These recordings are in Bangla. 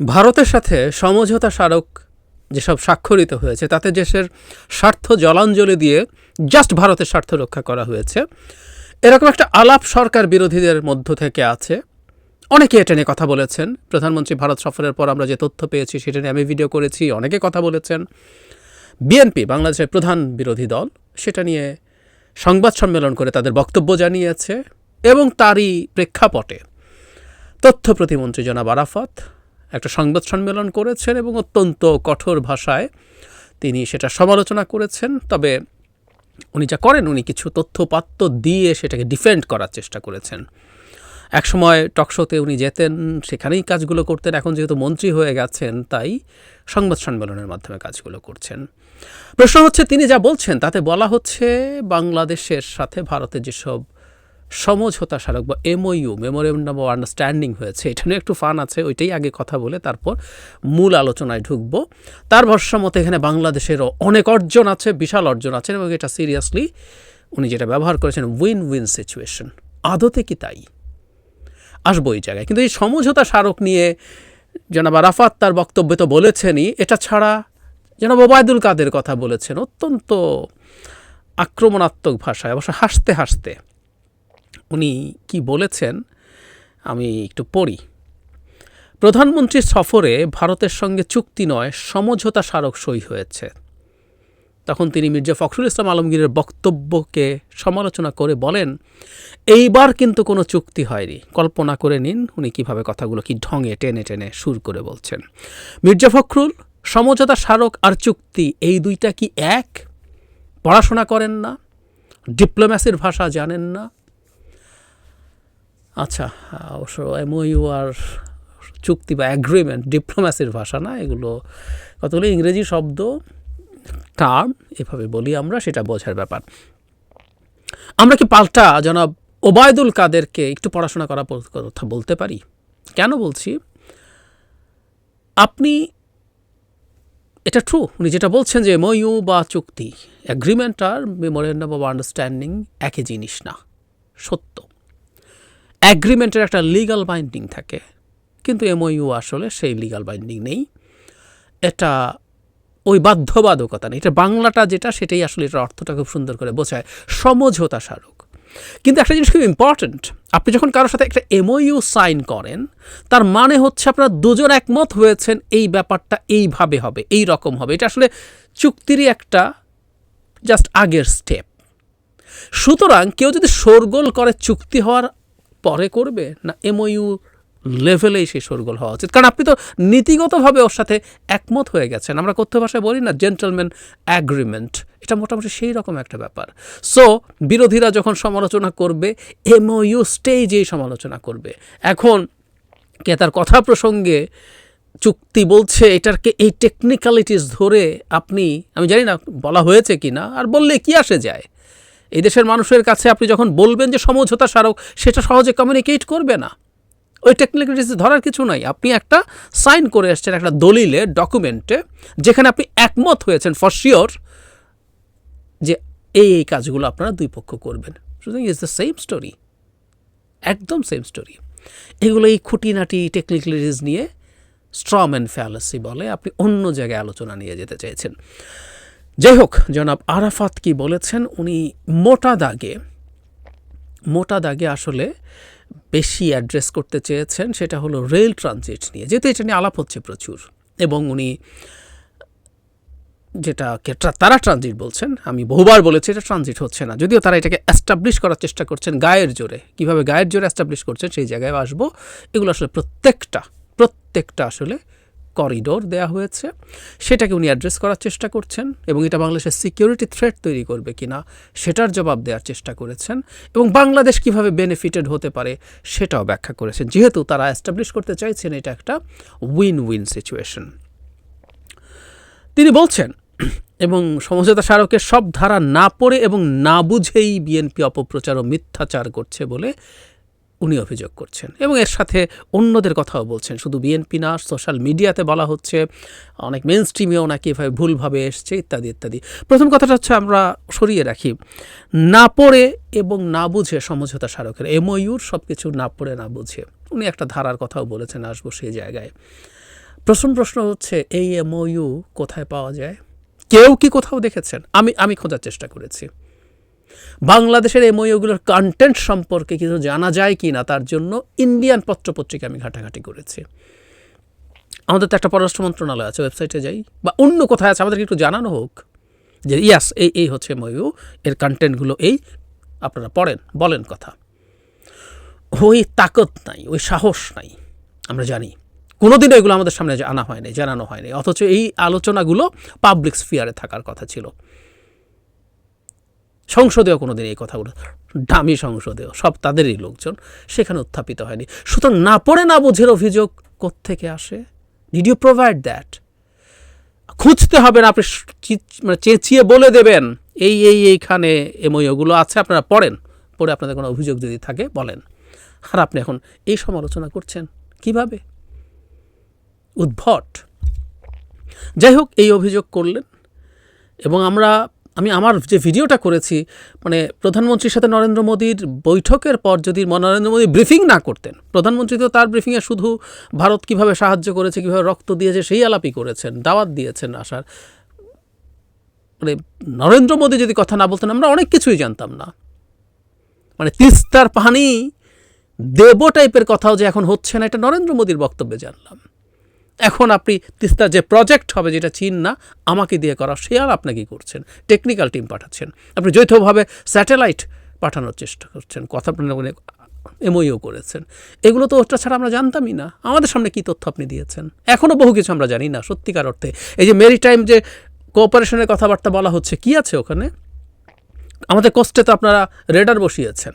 ভারতের সাথে সমঝোতা স্মারক যেসব স্বাক্ষরিত হয়েছে, তাতে দেশের স্বার্থ জলাঞ্জলি দিয়ে জাস্ট ভারতের স্বার্থ রক্ষা করা হয়েছে। এরকম একটা আলাপ সরকার বিরোধীদের মধ্য থেকে আছে। অনেকে এটা নিয়ে কথা বলেছেন। প্রধানমন্ত্রী ভারত সফরের পর আমরা যে তথ্য পেয়েছি, সেটা নিয়ে আমি ভিডিও করেছি, অনেকে কথা বলেছেন। বিএনপি বাংলাদেশের প্রধান বিরোধী দল, সেটা নিয়ে সংবাদ সম্মেলন করে তাদের বক্তব্য জানিয়েছে এবং তারই প্রেক্ষাপটে তথ্য প্রতিমন্ত্রী জনাব আরাফাত একটা সংবাদ সম্মেলন করেছেন এবং অত্যন্ত কঠোর ভাষায় তিনি সেটা সমালোচনা করেছেন। তবে উনি যা করেন, উনি কিছু তথ্যপাত্য দিয়ে সেটাকে ডিফেন্ড করার চেষ্টা করেছেন। একসময় টকশোতে উনি যেতেন, সেখানেই কাজগুলো করতেন। এখন যেহেতু মন্ত্রী হয়ে গেছেন, তাই সংবাদ সম্মেলনের মাধ্যমে কাজগুলো করছেন। প্রশ্ন হচ্ছে, তিনি যা বলছেন তাতে বলা হচ্ছে, বাংলাদেশের সাথে ভারতের যেসব সমঝোতা স্মারক বা এমওইউ মেমোরেন্ডাম অফ আন্ডারস্ট্যান্ডিং হয়েছে। এটা নিয়ে একটু ফান আছে, ওইটাই আগে কথা বলে তারপর মূল আলোচনায় ঢুকবো। তার ভরসা মতো এখানে বাংলাদেশেরও অনেক অর্জন আছে, বিশাল অর্জন আছে এবং এটা সিরিয়াসলি উনি যেটা ব্যবহার করেছেন উইন উইন সিচুয়েশন আদতে কি তাই? আসব এই জায়গায়। কিন্তু এই সমঝোতা স্মারক নিয়ে জনাব আরাফাত তার বক্তব্যে তো বলেছেনই, এটা ছাড়া জনাব ওবায়দুল কাদের কথা বলেছেন। অত্যন্ত আক্রমণাত্মক ভাষায়, অবশ্য হাসতে হাসতে। উনি কি বলেছেন, আমি একটু পড়ি। প্রধানমন্ত্রীর সফরে ভারতের সঙ্গে চুক্তি নয়, সমঝোতা স্মারক সই হয়েছে। তখন তিনি মির্জা ফখরুল ইসলাম আলমগীরের বক্তব্যকে সমালোচনা করে বলেন, এইবার কিন্তু কোনো চুক্তি হয়নি। কল্পনা করে নিন উনি কীভাবে কথাগুলো কি ঢঙে, টেনে টেনে সুর করে বলছেন। মির্জা ফখরুল, সমঝোতা স্মারক আর চুক্তি এই দুইটা কি এক? পড়াশোনা করেন না? ডিপ্লোম্যাসির ভাষা জানেন না? আচ্ছা অবশ্য এমওইউ আর চুক্তি বা অ্যাগ্রিমেন্ট ডিপ্লোম্যাসির ভাষা না, এগুলো কতগুলো ইংরেজি শব্দ টার্ম এভাবে বলি আমরা, সেটা বোঝার ব্যাপার। আমরা কি পাল্টা জনাব ওবায়দুল কাদেরকে একটু পড়াশোনা করা কথা বলতে পারি? কেন বলছি? আপনি, এটা ট্রু উনি যেটা বলছেন যে এমওইউ বা চুক্তি অ্যাগ্রিমেন্ট আর মেমোরেন্ডাম অফ আন্ডারস্ট্যান্ডিং একই জিনিস না, সত্য। অ্যাগ্রিমেন্টের একটা লিগাল বাইন্ডিং থাকে। কিন্তু এমওইউ আসলে সেই লিগাল বাইন্ডিং নেই। এটা ওই বাধ্যবাধকতা নেই। এটা বাংলাটা যেটা, সেটাই আসলে এটার অর্থটা খুব সুন্দর করে বোঝায়। সমঝোতা স্মারক কিন্তু একটা জিনিস খুব ইম্পর্ট্যান্ট আপনি যখন কারোর সাথে একটা এমওইউ সাইন করেন, তার মানে হচ্ছে আপনারা দুজন একমত হয়েছেন, এই ব্যাপারটা এইভাবে হবে, এই রকম হবে। এটা আসলে চুক্তিরই একটা জাস্ট আগের স্টেপ সুতরাং কেউ যদি শোরগোল করে চুক্তি হওয়ার পরে করবে? না এমওইউ লেভেলেই সেই শোরগোল হওয়া উচিত? কারণ আপনি তো নীতিগতভাবে ওর সাথে একমত হয়ে গেছেন। আমরা কথ্য ভাষায় বলি না জেন্টলম্যান অ্যাগ্রিমেন্ট এটা মোটামুটি সেই রকম একটা ব্যাপার। সো বিরোধীরা যখন সমালোচনা করবে এমওইউ স্টেজেই সমালোচনা করবে। এখন কে তার কথা প্রসঙ্গে চুক্তি বলছে, এটারকে এই টেকনিক্যালিটিস ধরে আপনি, আমি জানি না বলা হয়েছে কি না আর বললে কি আসে যায়? এই দেশের মানুষের কাছে আপনি যখন বলবেন যে সমঝোতা স্মারক, সেটা সহজে কমিউনিকেট করবে না। ওই টেকনিক্যালিটিস ধরার কিছু নাই। আপনি একটা সাইন করে এসছেন একটা দলিলে ডকুমেন্টে যেখানে আপনি একমত হয়েছেন ফর শিওর যে এই এই কাজগুলো আপনারা দুই পক্ষ করবেন। সুতরাং ইজ দ্য সেম স্টোরি একদম সেম স্টোরি এগুলো এই খুঁটিনাটি টেকনিক্যালিটিস নিয়ে স্ট্রম অ্যান্ড ফ্যালাসি বলে আপনি অন্য জায়গায় আলোচনা নিয়ে যেতে চেয়েছেন যাই হোক, জনাব আরাফাত কি বলেছেন? উনি মোটা দাগে মোটা দাগে আসলে বেশি অ্যাড্রেস করতে চেয়েছেন, সেটা হলো রেল ট্রানজিট নিয়ে। যেহেতু এটা নিয়ে আলাপ হচ্ছে প্রচুর, এবং উনি যেটাকে তারা ট্রানজিট বলছেন, আমি বহুবার বলেছি এটা ট্রানজিট হচ্ছে না। যদিও তারা এটাকে অ্যাস্টাবলিশ করার চেষ্টা করছেন গায়ের জোরে। কীভাবে গায়ের জোরে অ্যাস্টাবলিশ করছেন, সেই জায়গায় আসব। এগুলো আসলে প্রত্যেকটা প্রত্যেকটা আসলে করিডোর দেয়া হয়েছে, সেটাকে উনি অ্যাড্রেস করার চেষ্টা করছেন এবং এটা বাংলাদেশের সিকিউরিটি থ্রেট তৈরি করবে কিনা সেটার জবাব দেওয়ার চেষ্টা করেছেন এবং বাংলাদেশ কীভাবে বেনিফিটেড হতে পারে সেটাও ব্যাখ্যা করেছেন। যেহেতু তারা অ্যাস্টাবলিশ করতে চাইছেন, এটা একটা উইন উইন সিচুয়েশন। তিনি বলছেন, এবং সমঝোতা স্মারকের সব ধারা না পড়ে এবং না বুঝেই বিএনপি অপপ্রচার ও মিথ্যাচার করছে বলে উনি অভিযোগ করছেন এবং এর সাথে অন্যদের কথাও বলছেন। শুধু বিএনপি না, সোশ্যাল মিডিয়াতে বলা হচ্ছে, অনেক মেন স্ট্রিমেও নাকি এভাবে ভুলভাবে এসছে, ইত্যাদি ইত্যাদি। প্রথম কথাটা হচ্ছে আমরা সরিয়ে রাখি, না পড়ে এবং না বুঝে সমঝোতা স্মারকের এমওইউর সব কিছু না পড়ে, না বুঝে। উনি একটা ধারার কথাও বলেছেন আসব সেই জায়গায়। প্রথম প্রশ্ন হচ্ছে, এই এমওইউ কোথায় পাওয়া যায়? কেউ কি কোথাও দেখেছেন? আমি আমি খোঁজার চেষ্টা করেছি। বাংলাদেশের এমওইউগুলোর কন্টেন্ট সম্পর্কে কিছু জানা যায় কি না, তার জন্য ইন্ডিয়ান পত্রপত্রিকা আমি ঘাটাঘাটি করেছি। আমাদের তো একটা পররাষ্ট্র মন্ত্রণালয় আছে ওয়েবসাইটে যাই, বা অন্য কোথায় আছে, আমাদেরকে একটু জানানো হোক যে ইয়াস এই এই হচ্ছে ময়ু এর কন্টেন্টগুলো এই, আপনারা পড়েন, বলেন কথা। ওই তাকত নাই, ওই সাহস নাই, আমরা জানি। কোনোদিনও এগুলো আমাদের সামনে আনা হয়নি, জানানো হয়নি, অথচ এই আলোচনাগুলো পাবলিক স্ফিয়ারে থাকার কথা ছিল। সংসদেও কোনোদিন এই কথাগুলো দামি সংসদেও, সব তাদেরই লোকজন সেখানে উত্থাপিত হয়নি। সুতরাং না পড়ে না বোঝের অভিযোগ কোত্থেকে আসে? ডিড ইউ প্রোভাইড দ্যাট খুঁজতে হবে না, আপনি মানে চেঁচিয়ে বলে দেবেন, এই এই, এইখানে এমই ওগুলো আছে, আপনারা পড়েন, পড়ে আপনাদের কোনো অভিযোগ যদি থাকে, বলেন। আর আপনি এখন এই সমালোচনা করছেন কীভাবে? উদ্ভট। যাই হোক, এই অভিযোগ করলেন এবং আমরা আমি আমার যে ভিডিওটা করেছি মানে প্রধানমন্ত্রীর সাথে নরেন্দ্র মোদীর বৈঠকের পর যদি নরেন্দ্র মোদী ব্রিফিং না করতেন, প্রধানমন্ত্রী তো তার ব্রিফিংয়ে শুধু ভারত কীভাবে সাহায্য করেছে, কীভাবে রক্ত দিয়েছে, সেই আলাপই করেছেন, দাওয়াত দিয়েছেন আসার মানে নরেন্দ্র মোদী যদি কথা না বলতেন, আমরা অনেক কিছুই জানতাম না। মানে তিস্তার পানি দেব টাইপের কথাও যে এখন হচ্ছে না, এটা নরেন্দ্র মোদীর বক্তব্যে জানলাম। এখন আপনি তিস্তার যে প্রজেক্ট হবে যেটা চীন না, আমাকে দিয়ে করা সে আর আপনি কি করছেন? টেকনিক্যাল টিম পাঠাচ্ছেন। আপনি যৌথভাবে স্যাটেলাইট পাঠানোর চেষ্টা করছেন, কথা মানে এমওইও করেছেন। এগুলো তো ওটা ছাড়া আমরা জানতামই না। আমাদের সামনে কী তথ্য আপনি দিয়েছেন? এখনও বহু কিছু আমরা জানি না, সত্যিকার অর্থে। এই যে মেরিটাইম যে কোঅপারেশনের কথাবার্তা বলা হচ্ছে, কি আছে ওখানে? আমাদের কষ্টে তো আপনারা রেডার বসিয়েছেন।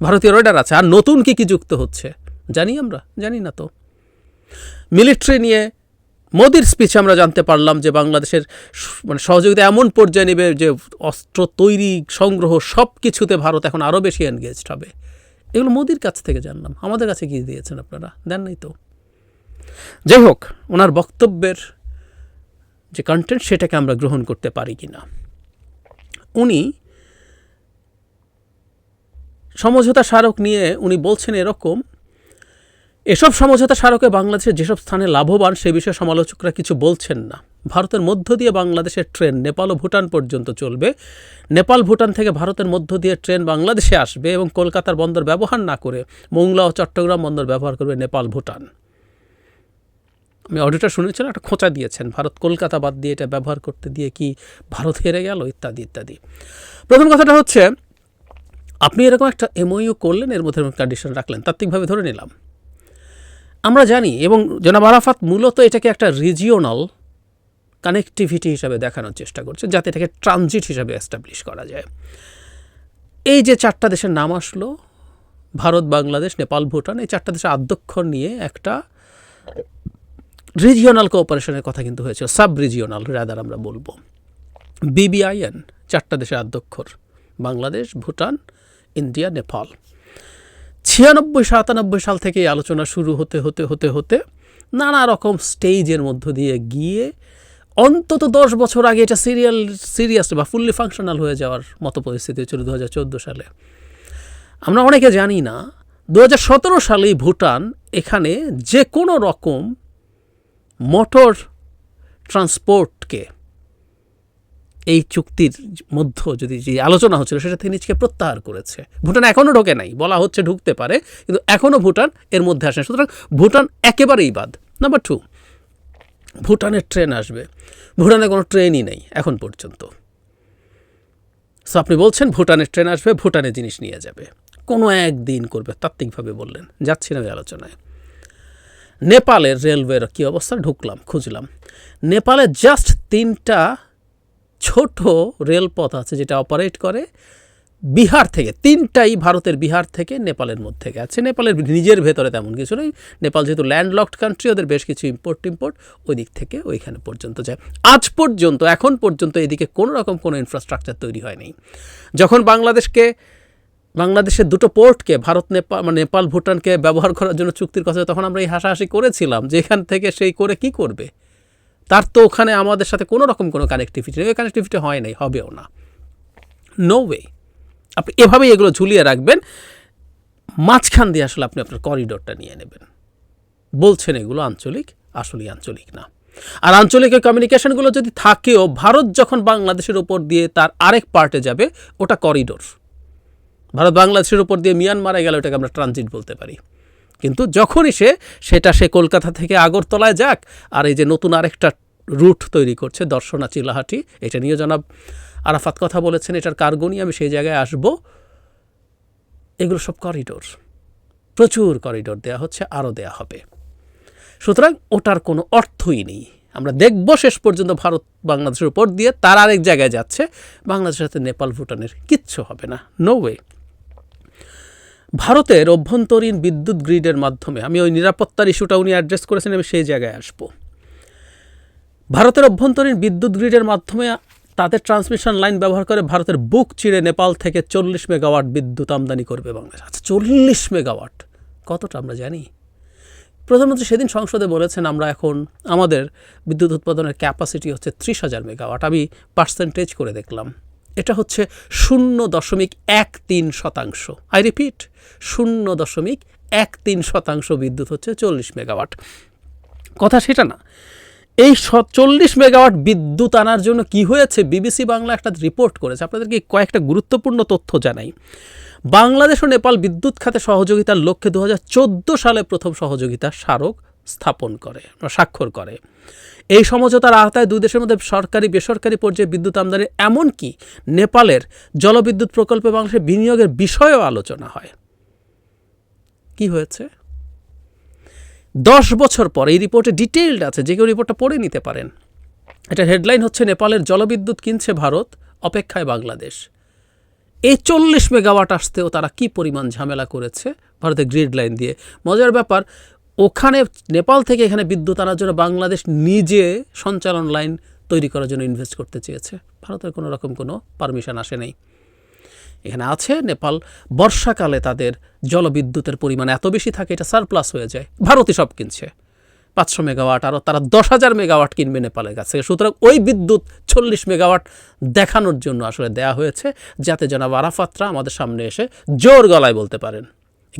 ভারতীয় রেডার আছে। আর নতুন কি কি যুক্ত হচ্ছে? জানি আমরা, জানি না তো। মিলিটারি নিয়ে মোদির স্পিচে আমরা জানতে পারলাম যে বাংলাদেশের মানে সহযোগিতা এমন পর্যায়ে নেবে যে অস্ত্র তৈরি, সংগ্রহ সব কিছুতে ভারত এখন আরও বেশি এনগেজড হবে। এগুলো মোদির কাছ থেকে জানলাম। আমাদের কাছে কি দিয়েছেন আপনারা? দেন নাই তো। যাই হোক, ওনার বক্তব্যের যে কন্টেন্ট সেটাকে আমরা গ্রহণ করতে পারি কি না উনি সমঝোতা স্মারক নিয়ে উনি বলছেন এরকম এসব সমঝোতা স্মারকে বাংলাদেশের যেসব স্থানে লাভবান, সে বিষয়ে সমালোচকরা কিছু বলছেন না। ভারতের মধ্য দিয়ে বাংলাদেশের ট্রেন নেপাল ও ভুটান পর্যন্ত চলবে। নেপাল, ভুটান থেকে ভারতের মধ্য দিয়ে ট্রেন বাংলাদেশে আসবে এবং কলকাতার বন্দর ব্যবহার না করে মোংলা ও চট্টগ্রাম বন্দর ব্যবহার করবে নেপাল, ভুটান। আমি অডিওটা শুনেছিলাম একটা খোঁচা দিয়েছেন। ভারত, কলকাতা বাদ দিয়ে এটা ব্যবহার করতে দিয়ে কি ভারত হেরে গেল? ইত্যাদি ইত্যাদি। প্রথম কথাটা হচ্ছে, আপনি এরকম একটা এমওইউ করলেন, এর মধ্যে কন্ডিশন রাখলেন, তাত্ত্বিকভাবে ধরে নিলাম। আমরা জানি এবং জনাব আরাফাত মূলত এটাকে একটা রিজিওনাল কানেক্টিভিটি হিসাবে দেখানোর চেষ্টা করছে, যাতে এটাকে ট্রানজিট হিসাবে এস্টাবলিশ করা যায়। এই যে চারটা দেশের নাম আসলো, ভারত, বাংলাদেশ, নেপাল, ভুটান, এই চারটা দেশের আদ্যক্ষর নিয়ে একটা রিজিওনাল কোঅপারেশনের কথা কিন্তু হয়েছে সাব রিজিওনাল রাদার আমরা বলব। বিবিআইএন চারটা দেশের আদ্যক্ষর, বাংলাদেশ, ভুটান, ইন্ডিয়া, নেপাল। ছিয়ানব্বই, সাতানব্বই সাল থেকে আলোচনা শুরু হতে হতে হতে হতে নানা রকম স্টেজের মধ্য দিয়ে গিয়ে অন্তত দশ বছর আগে এটা সিরিয়াল, সিরিয়াস বা ফুললি ফাংশনাল হয়ে যাওয়ার মতো পরিস্থিতি ছিল দু হাজার চোদ্দ সালে। আমরা অনেকে জানি না দু হাজার সতেরো সালেই ভুটান এখানে যে কোনো রকম মোটর ট্রান্সপোর্টকে এই চুক্তির মধ্য যদি যে আলোচনা হচ্ছিল, সেটা থেকে নিজকে প্রত্যাহার করেছে। ভুটান এখনও ঢোকে নাই, বলা হচ্ছে ঢুকতে পারে, কিন্তু এখনও ভুটান এর মধ্যে আসে সুতরাং ভুটান একেবারেই বাদ। নাম্বার টু ভুটানের ট্রেন আসবে। ভুটানে কোনো ট্রেনই নেই এখন পর্যন্ত। সো আপনি বলছেন ভুটানের ট্রেন আসবে, ভুটানে জিনিস নিয়ে যাবে। কোনো একদিন করবে, তাত্ত্বিকভাবে বললেন। যাচ্ছি না ওই আলোচনায়। নেপালের রেলওয়ের কী অবস্থা? ঢুকলাম, খুঁজলাম। নেপালে জাস্ট তিনটা ছোট রেলপথ আছে যেটা অপারেট করে বিহার থেকে, তিনটাই ভারতের বিহার থেকে নেপালের মধ্যে গেছে। নেপালের নিজের ভেতরে তেমন কিছু নেই। নেপাল যেহেতু ল্যান্ডলকড কান্ট্রি ওদের বেশ কিছু ইম্পোর্ট টিম্পোর্ট ওই দিক থেকে ওইখানে পর্যন্ত যায়। আজ পর্যন্ত, এখন পর্যন্ত এদিকে কোনো রকম কোনো ইনফ্রাস্ট্রাকচার তৈরি হয়নি যখন বাংলাদেশকে, বাংলাদেশের দুটো পোর্টকে ভারত নেপাল মানে নেপাল, ভুটানকে ব্যবহার করার জন্য চুক্তির কথা, তখন আমরা এই হাসাহাসি করেছিলাম যে এখান থেকে সেই করে কি করবে? তার তো ওখানে আমাদের সাথে কোনো রকম কোনো কানেক্টিভিটি নেই। ওই কানেক্টিভিটি হয় নাই, হবেও না। নো ওয়ে আপনি এভাবেই এগুলো ঝুলিয়ে রাখবেন। মাঝখান দিয়ে আসলে আপনি আপনার করিডোরটা নিয়ে নেবেন। বলছেন এগুলো আঞ্চলিক, আসলেই আঞ্চলিক না। আর আঞ্চলিক কমিউনিকেশনগুলো যদি থাকেও, ভারত যখন বাংলাদেশের উপর দিয়ে তার আরেক পার্টে যাবে, ওটা করিডোর ভারত বাংলাদেশের উপর দিয়ে মিয়ানমারে গেলে ওটাকে আমরা ট্রানজিট বলতে পারি। কিন্তু যখনই সে, সেটা সে কলকাতা থেকে আগরতলায় যাক, আর এই যে নতুন আরেকটা রুট তৈরি করছে দর্শনা চিলাহাটি। এটা নিয়ে জনাব আরাফাত কথা বলেছেন, এটার কার্গো নিয়ে আমি সেই জায়গায় আসব। এগুলো সব করিডোর প্রচুর করিডোর দেওয়া হচ্ছে আরও দেয়া হবে। সুতরাং ওটার কোনো অর্থই নেই। আমরা দেখব শেষ পর্যন্ত ভারত বাংলাদেশের উপর দিয়ে তার আরেক জায়গায় যাচ্ছে। বাংলাদেশের সাথে নেপাল, ভুটানের কিচ্ছু হবে না। নো ওয়ে ভারতের অভ্যন্তরীণ বিদ্যুৎ গ্রিডের মাধ্যমে, আমি ওই নিরাপত্তার ইস্যুটা উনি অ্যাড্রেস করেছেন, আমি সেই জায়গায় আসব। ভারতের অভ্যন্তরীণ বিদ্যুৎ গ্রিডের মাধ্যমে তাদের ট্রান্সমিশন লাইন ব্যবহার করে ভারতের বুক চিড়ে নেপাল থেকে চল্লিশ মেগাওয়াট বিদ্যুৎ আমদানি করবে বাংলাদেশ। আচ্ছা চল্লিশ মেগাওয়াট, কতটা আমরা জানি? প্রধানমন্ত্রী সেদিন সংসদে বলেছেন, আমরা এখন আমাদের বিদ্যুৎ উৎপাদনের ক্যাপাসিটি হচ্ছে ত্রিশ হাজার মেগাওয়াট। আমি পার্সেন্টেজ করে দেখলাম। এটা হচ্ছে শূন্য দশমিক এক তিন শতাংশ। আই রিপিট শূন্য দশমিক এক তিন শতাংশ বিদ্যুৎ হচ্ছে চল্লিশ মেগাওয়াট। কথা সেটা না। এই চল্লিশ মেগাওয়াট বিদ্যুৎ আনার জন্য কি হয়েছে? বিবিসি বাংলা একটা রিপোর্ট করেছে। আপনাদেরকে কয়েকটা গুরুত্বপূর্ণ তথ্য জানাই। বাংলাদেশ ও নেপাল বিদ্যুৎ খাতে সহযোগিতার লক্ষ্যে দু হাজার চোদ্দ সালে প্রথম সহযোগিতা স্মারক স্থাপন করে স্বাক্ষর করে। এই সমঝোতার আওতায় দুই দেশের মধ্যে সরকারি, বেসরকারি পর্যায়ে বিদ্যুৎ আমদানি, এমনকি নেপালের জলবিদ্যুৎ প্রকল্পে বাংলাদেশের বিনিয়োগের বিষয়েও আলোচনা হয়। কি হয়েছে? দশ বছর পর এই রিপোর্টে ডিটেইলড আছে, যে কেউ রিপোর্টটা পড়ে নিতে পারেন। এটা হেডলাইন হচ্ছে, নেপালের জলবিদ্যুৎ কিনছে ভারত, অপেক্ষায় বাংলাদেশ। এই চল্লিশ মেগাওয়াট আসতেও তারা কি পরিমাণ ঝামেলা করেছে, ভারতের গ্রিড লাইন দিয়ে। মজার ব্যাপার, ওখানে নেপাল থেকে এখানে বিদ্যুৎ আনার জন্য বাংলাদেশ নিজে সঞ্চালন লাইন তৈরি করার জন্য ইনভেস্ট করতে চেয়েছে। ভারতের কোনো রকম কোনো পারমিশন আসে নেই। এখানে আছে, নেপাল বর্ষাকালে তাদের জলবিদ্যুতের পরিমাণ এত বেশি থাকে, এটা সারপ্লাস হয়ে যায়। ভারতই সব কিনছে। পাঁচশো মেগাওয়াট আরও তারা দশ হাজার মেগাওয়াট কিনবে নেপালের কাছে। সুতরাং ওই বিদ্যুৎ চল্লিশ মেগাওয়াট দেখানোর জন্য আসলে দেয়া হয়েছে, যাতে জনাব আরাফাতরা আমাদের সামনে এসে জোর গলায় বলতে পারেন।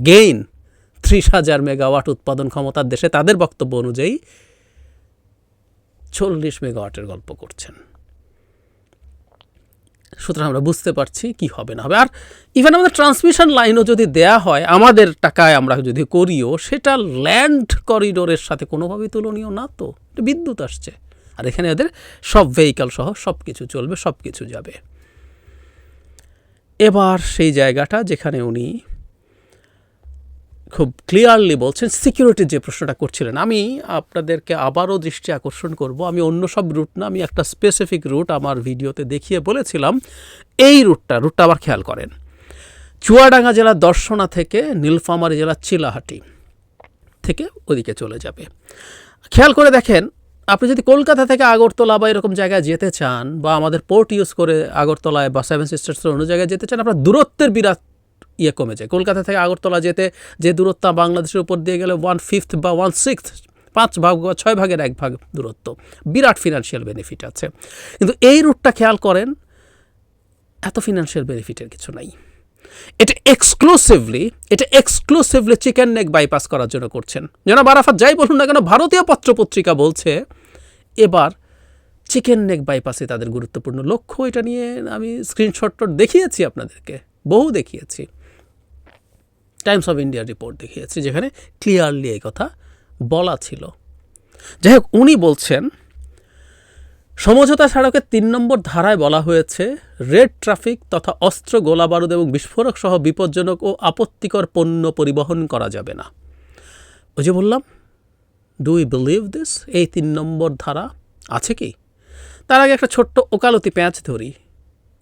গেইন ত্রিশ হাজার মেগাওয়াট উৎপাদন ক্ষমতার দেশে তাদের বক্তব্য অনুযায়ী চল্লিশ মেগাওয়াটের গল্প করছেন। সুতরাং আমরা বুঝতে পারছি কি হবে না হবে। আর ইভেন আমাদের ট্রান্সমিশন লাইনও যদি দেয়া হয়, আমাদের টাকায় আমরা যদি করিও, সেটা ল্যান্ড করিডোরের সাথে কোনোভাবেই তুলনীয় না তো। বিদ্যুৎ আসছে। আর এখানে ওদের সব ভেহিকাল সহ সব কিছু চলবে সব কিছু যাবে। এবার সেই জায়গাটা যেখানে উনি খুব ক্লিয়ারলি বলছেন সিকিউরিটির যে প্রশ্নটা করছিলেন। আমি আপনাদেরকে আবারও দৃষ্টি আকর্ষণ করব। আমি অন্য সব রুট না, আমি একটা স্পেসিফিক রুট আমার ভিডিওতে দেখিয়ে বলেছিলাম। এই রুটটা রুটটা আবার খেয়াল করেন। চুয়াডাঙ্গা জেলার দর্শনা থেকে নীলফামারী জেলার চিলাহাটি থেকে ওদিকে চলে যাবে। খেয়াল করে দেখেন, আপনি যদি কলকাতা থেকে আগরতলা বা এরকম জায়গায় যেতে চান বা আমাদের পোর্ট ইউজ করে আগরতলায় বা সেভেন সিস্টার্সের অন্য জায়গায় যেতে চান, আপনার দূরত্বের বিরাট ইয়ে কমে যায়। কলকাতা থেকে আগরতলা যেতে যে দূরত্ব বাংলাদেশের উপর দিয়ে গেলে ওয়ান ফিফথ বা ওয়ান সিক্সথ পাঁচ ভাগ বা ছয় ভাগের এক ভাগ দূরত্ব। বিরাট ফিনান্সিয়াল বেনিফিট আছে। কিন্তু এই রুটটা খেয়াল করেন, এত ফিনান্সিয়াল বেনিফিটের কিছু নাই। এটা এক্সক্লুসিভলি এটা এক্সক্লুসিভলি চিকেন নেক বাইপাস করার জন্য করছেন। যেন বারাফাত যাই বলুন না কেন, ভারতীয় পত্রপত্রিকা বলছে, এবার চিকেন নেক বাইপাসে তাদের গুরুত্বপূর্ণ লক্ষ্য এটা নিয়ে আমি স্ক্রিনশট দেখিয়েছি আপনাদেরকে, বহু দেখিয়েছি। টাইমস অফ ইন্ডিয়া রিপোর্ট দেখিয়েছি, যেখানে ক্লিয়ারলি এই কথা বলা ছিল। যাই হোক উনি বলছেন, সমঝোতা সড়কের তিন নম্বর ধারায় বলা হয়েছে, রেড ট্রাফিক তথা অস্ত্র, গোলাবারুদ এবং বিস্ফোরক সহ বিপজ্জনক ও আপত্তিকর পণ্য পরিবহন করা যাবে না। ওই যে বললাম ডু ইউ বিলিভ দিস এই তিন নম্বর ধারা আছে কি? তার আগে একটা ছোট্ট ওকালতি প্যাঁচ ধরি।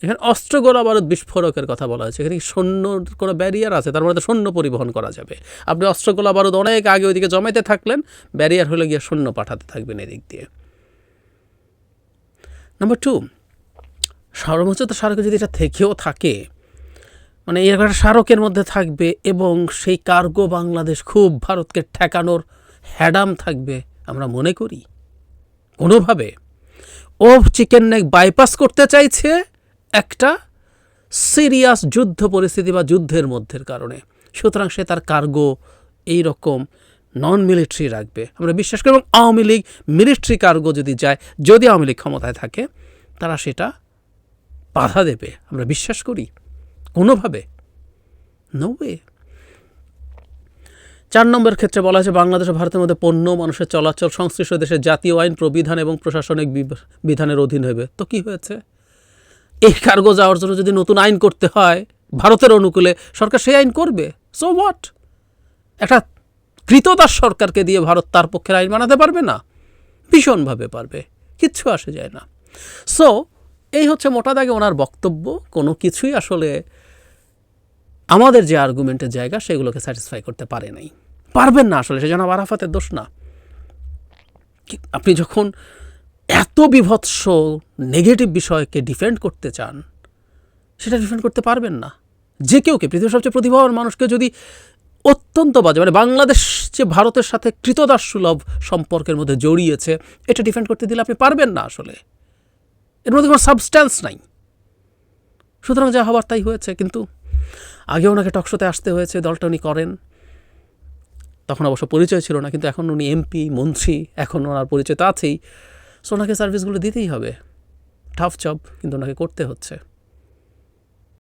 এখানে অস্ত্র গোলা বারুদ বিস্ফোরকের কথা বলা হয়েছে। এখানে সৈন্যর কোনো ব্যারিয়ার আছে? তার মধ্যে সৈন্য পরিবহন করা যাবে। আপনি অস্ত্র গোলা বারুদ অনেক আগে ওইদিকে জমাইতে থাকলেন ব্যারিয়ার হলে গিয়ে সৈন্য পাঠাতে থাকবেন এদিক দিয়ে। নাম্বার টু সর্বোচ্চতা স্মারকে যদি এটা থেকেও থাকে মানে এরকম একটা স্মারকের মধ্যে থাকবে এবং সেই কার্গো বাংলাদেশ খুব ভারতকে ঠেকানোর হ্যাডাম থাকবে, আমরা মনে করি। কোনোভাবে। ও চিকেন নেক বাইপাস করতে চাইছে একটা সিরিয়াস যুদ্ধ পরিস্থিতি বা যুদ্ধের মধ্যের কারণে। সুতরাং সে তার কার্গো এই রকম নন মিলিটারি রাখবে। আমরা বিশ্বাস করি এবং আওয়ামী লীগ মিলিটারি কার্গো যদি যায়, যদি আওয়ামী লীগ ক্ষমতায় থাকে, তারা সেটা বাধা দেবে। আমরা বিশ্বাস করি। কোনোভাবে। নো ওয়ে চার নম্বর ক্ষেত্রে বলা হয়েছে বাংলাদেশ ও ভারতের মধ্যে পণ্য, মানুষের চলাচল, সংশ্লিষ্ট দেশের জাতীয় আইন, প্রবিধান এবং প্রশাসনিক বিধানের অধীন হবে তো কি হয়েছে? এই কার্গো যাওয়ার জন্য যদি নতুন আইন করতে হয় ভারতের অনুকূলে, সরকার সেই আইন করবে। সো হোয়াট একটা কৃতদাস সরকারকে দিয়ে ভারত তার পক্ষের আইন বানাতে পারবে না? ভীষণভাবে পারবে। কিচ্ছু আসে যায় না। সো এই হচ্ছে মোটা দাগে ওনার বক্তব্য। কোনো কিছুই আসলে আমাদের যে আর্গুমেন্টের জায়গা, সেগুলোকে স্যাটিসফাই করতে পারে নাই। পারবেন না আসলে সেজন্য আরাফাতের দোষ না। আপনি যখন এত বিভৎস নেগেটিভ বিষয়কে ডিফেন্ড করতে চান, সেটা ডিফেন্ড করতে পারবেন না। যে কেউকে পৃথিবীর সবচেয়ে প্রতিভাবান মানুষকে যদি অত্যন্ত বাজে মানে বাংলাদেশ যে ভারতের সাথে কৃতদাস সুলভ সম্পর্কের মধ্যে জড়িয়েছে, এটা ডিফেন্ড করতে দিলে আপনি পারবেন না আসলে। এর মধ্যে কোনো সাবস্ট্যান্স নাই। সুতরাং যা হবার তাই হয়েছে, কিন্তু আগে ওনাকে টকশোতে আসতে হয়েছে, দলটা উনি করেন। তখন অবশ্য পরিচয় ছিল না, কিন্তু এখন উনি এমপি মন্ত্রী, এখন ওনার পরিচয় তো আছেই। সো ওনাকে সার্ভিসগুলো দিতেই হবে। টাফ চপ কিন্তু ওনাকে করতে হচ্ছে।